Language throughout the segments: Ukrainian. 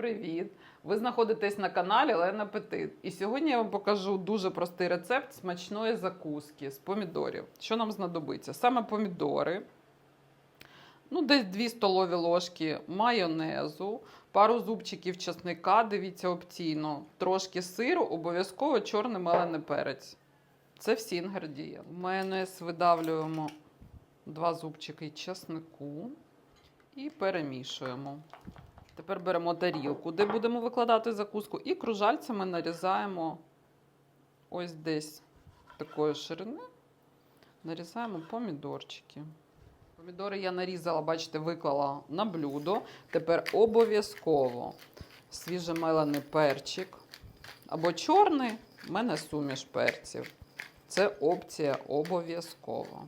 привіт! Ви знаходитесь на каналі Лена Петит. І сьогодні я вам покажу дуже простий рецепт смачної закуски з помідорів. Що нам знадобиться? Саме помідори, ну, десь 2 столові ложки майонезу, пару зубчиків чесника, дивіться опційно, трошки сиру, обов'язково чорний мелений перець. Це всі інгредієнти. Майонез видавлюємо два зубчики чеснику і перемішуємо. Тепер беремо тарілку, де будемо викладати закуску, і кружальцями нарізаємо ось десь такої ширини. Нарізаємо помідорчики. Помідори я нарізала, бачите, виклала на блюдо. Тепер обов'язково свіжемелений перчик або чорний, в мене суміш перців. Це опція обов'язково.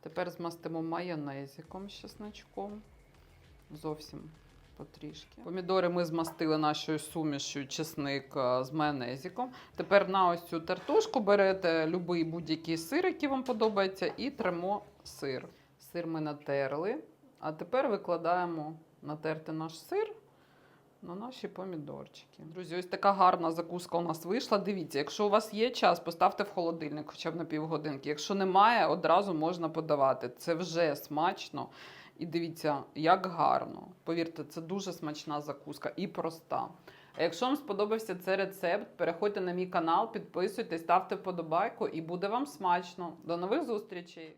Тепер змастимо майонезиком з чесночком. Зовсім потрішки. Помідори ми змастили нашою сумішю чесник е, з майонезиком. Тепер на ось цю тертушку берете будь-який будь-який сир, який вам подобається, і тремо сир. Сир ми натерли. А тепер викладаємо натерти наш сир на наші помідорчики. Друзі, ось така гарна закуска у нас вийшла. Дивіться, якщо у вас є час, поставте в холодильник хоча б на півгодинки. Якщо немає, одразу можна подавати. Це вже смачно. І дивіться, як гарно. Повірте, це дуже смачна закуска і проста. А якщо вам сподобався цей рецепт, переходьте на мій канал, підписуйтесь, ставте вподобайку і буде вам смачно. До нових зустрічей!